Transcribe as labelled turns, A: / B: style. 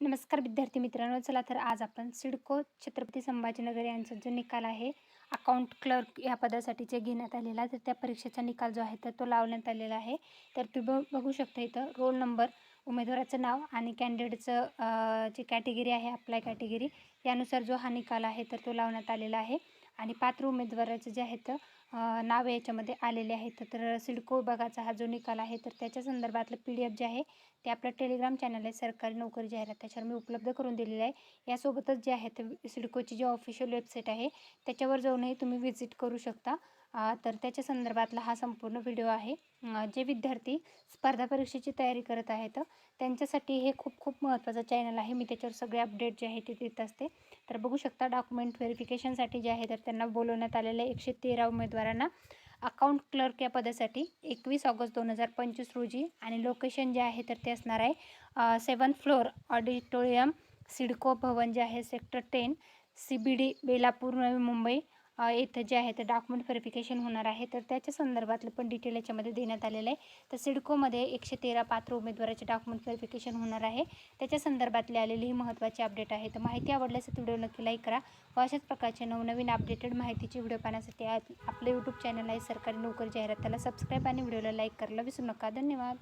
A: नमस्कार विद्यार्थी मित्रांनो चला तर आज आपण सिडको छत्रपती संभाजीनगर यांचा जो निकाल आहे अकाउंट क्लर्क या पदासाठी जे घेण्यात आलेला तर त्या परीक्षेचा निकाल जो आहे तर तो लावण्यात आलेला आहे. तर तुम्ही ब बघू शकता इथं रोल नंबर उमेदवाराचं नाव आणि कॅन्डिडेटचं जी कॅटेगरी आहे अप्लाय कॅटेगरी यानुसार जो हा निकाल आहे तर तो लावण्यात आलेला आहे. आणि पात्र उमेदवाराचं जे आहेत तर नाव याच्यामध्ये आलेले आहेत. तर सिडको विभागाचा हा जो निकाल आहे तर त्याच्या संदर्भातलं पी डी एफ जे आहे ते आपलं टेलिग्राम चॅनल आहे सरकारी नोकरी जाहिरात त्याच्यावर मी उपलब्ध करून दिलेलं आहे. यासोबतच जे आहे तर सिडकोची जी ऑफिशियल वेबसाईट आहे त्याच्यावर जाऊनही तुम्ही व्हिजिट करू शकता. तर त्याच्या संदर्भातला हा संपूर्ण व्हिडिओ आहे. जे विद्यार्थी स्पर्धा परीक्षेची तयारी करत आहेत त्यांच्यासाठी हे खूप खूप महत्त्वाचं चॅनल आहे. मी त्याच्यावर सगळे अपडेट जे आहे ते देत असते. तर बघू शकता डॉक्युमेंट व्हेरिफिकेशनसाठी जे आहे तर त्यांना बोलवण्यात आलेलं आहे एकशे तेरा उमेदवारांना. अकाउंट क्लर्क या पदासाठी एकवीस ऑगस्ट दोन हजार पंचवीस रोजी आणि लोकेशन जे आहे तर ते असणार आहे seven floor auditorium CIDCO Bhavan जे आहे sector ten C B D Belapur Navi Mumbai. इथं येथं जे आहे ते डॉक्युमेंट व्हेरिफिकेशन होणार आहे. तर त्याच्या संदर्भातलं पण डिटेल याच्यामध्ये देण्यात आलेलं आहे. तर सिडकोमध्ये एकशे तेरा पात्र उमेदवाराचे डॉक्युमेंट व्हेरिफिकेशन होणार आहे. त्याच्या संदर्भातली आलेली ही महत्त्वाची अपडेट आहे. तर माहिती आवडल्यास व्हिडिओ नक्की लाईक करा. व अशाच प्रकारचे नवनवीन अपडेटेड माहितीचे व्हिडिओ पाहण्यासाठी आपलं यूट्यूब चॅनल आहे. सरकारी नोकरी जाहिरात. त्याला सबस्क्राईब आणि व्हिडिओला लाईक करायला विसरू नका. धन्यवाद.